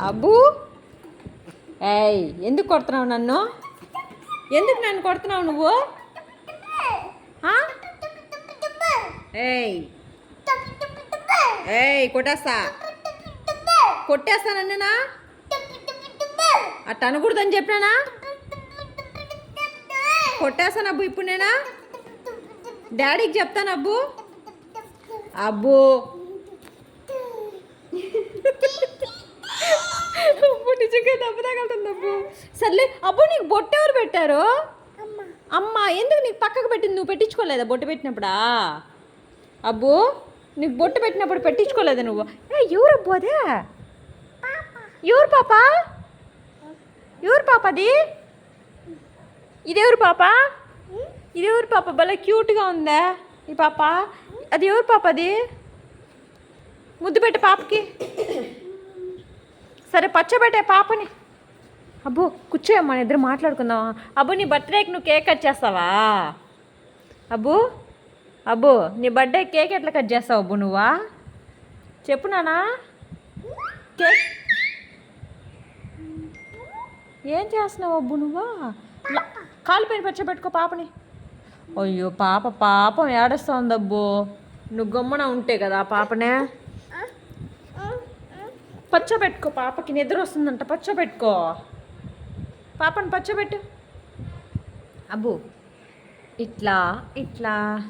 అబ్బు! ఏయ్ ఎందుకు కొడుతున్నావు నన్ను? ఎందుకు నన్ను కొడుతున్నావు నువ్వు? ఏయ్! ఏయ్ కొట్టేస్తా. కొట్టేస్తా నన్నునా? అట్ట అనకూడదని చెప్పినానా కొట్టేస్తాను అబ్బు ఇప్పుడు నేనా? డాడీకి చెప్తాను అబ్బు అబ్బు. అబ్బు! దెబ్బ తగలుతుంది అబ్బు సర్లే అబ్బు నీకు బొట్టు ఎవరు పెట్టారు? అమ్మ. ఎందుకు నీకు పక్కకు పెట్టింది? నువ్వు పెట్టించుకోలేదా బొట్టు పెట్టినప్పుడా? అబ్బు నీకు బొట్టు పెట్టినప్పుడు పెట్టించుకోలేదా నువ్వు? ఏ ఎవరు అబ్బు అదే? ఎవరు పాప? ఎవరు పాప అది? ఇదెవరు పాప? ఇదెవరు పాప? భలే క్యూట్గా ఉందా ఈ పాప? అది ఎవరు పాప అది? ముద్దు పెట్టే పాపకి. సరే పచ్చబెట్టే పాపని. అబ్బో కూర్చోయమ్మ ఇద్దరు మాట్లాడుకుందాం అబ్బు నీ బర్త్డేకి నువ్వు కేక్ కట్ చేస్తావా? అబ్బు అబ్బు నీ బర్త్డే కేక్ ఎట్లా కట్ చేస్తావు అబ్బు నువ్వా? చెప్పు నానా కేక్. ఏం చేస్తున్నావు అబ్బు నువ్వా? కాలు పైన పచ్చబెట్టుకో పాపని. అయ్యో పాప పాపం ఏడుస్తోంది నువ్వు గమ్మున ఉంటే కదా పాపనే. పచ్చబెట్టుకో పాపకి నిద్ర వస్తుందంట. పచ్చబెట్టుకో. పాపని పచ్చబెట్టు. అబ్బు. ఇట్లా ఇట్లా.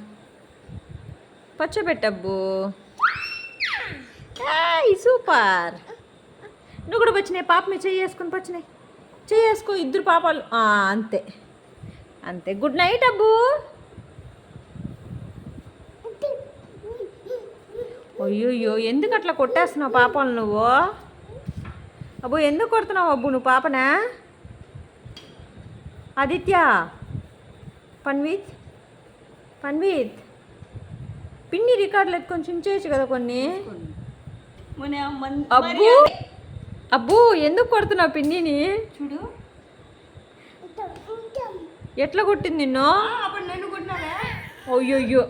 పచ్చబెట్టబ్బు. సూపర్. నువ్వు కూడా వచ్చినాయి పాప మీద వేసుకొని వచ్చినాయి చేసుకో వేసుకో ఇద్దరు పాపాలు. అంతే. అంతే. గుడ్ నైట్ అబ్బు. అయ్యోయ్యో ఎందుకు అట్లా కొట్టేస్తున్నావు పాపాలు నువ్వు? అబ్బు ఎందుకు కొడుతున్నావు అబ్బు నువ్వు పాపనా? ఆదిత్య పన్వీత్ పన్వీత్. పిన్ని రికార్డులు ఎత్తుకొని చించేయచ్చు కదా కొన్ని? అబ్బు అబ్బు ఎందుకు కొడుతున్నావు పిన్నిని? చూడు. ఎట్లా కొట్టింది నిన్ను? అయ్యయ్యో.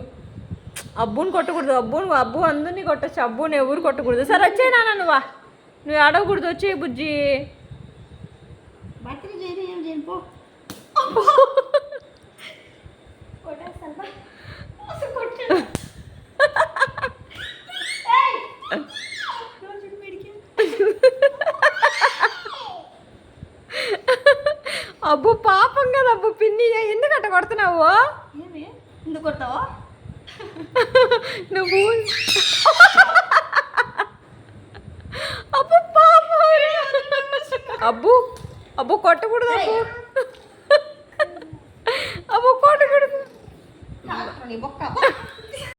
అబ్బుని కొట్టకూడదు అబ్బుని అబ్బు అందరినీ కొట్టచ్చు అబ్బుని ఎవరు కొట్టకూడదు. సరే వచ్చే నాన్న నువ్వా నువ్వు అడగకూడదు వచ్చే బుజ్జి. అబ్బు పాపం కదా అబ్బు పిన్ని. ఎందుకు అట్ట కొడుతున్నావు? ఎందుకు కొడతావా? నువ్వు అబ్బు పాపం. అబ్బు అబ్బు కొట్టకూడదు అబ్బు.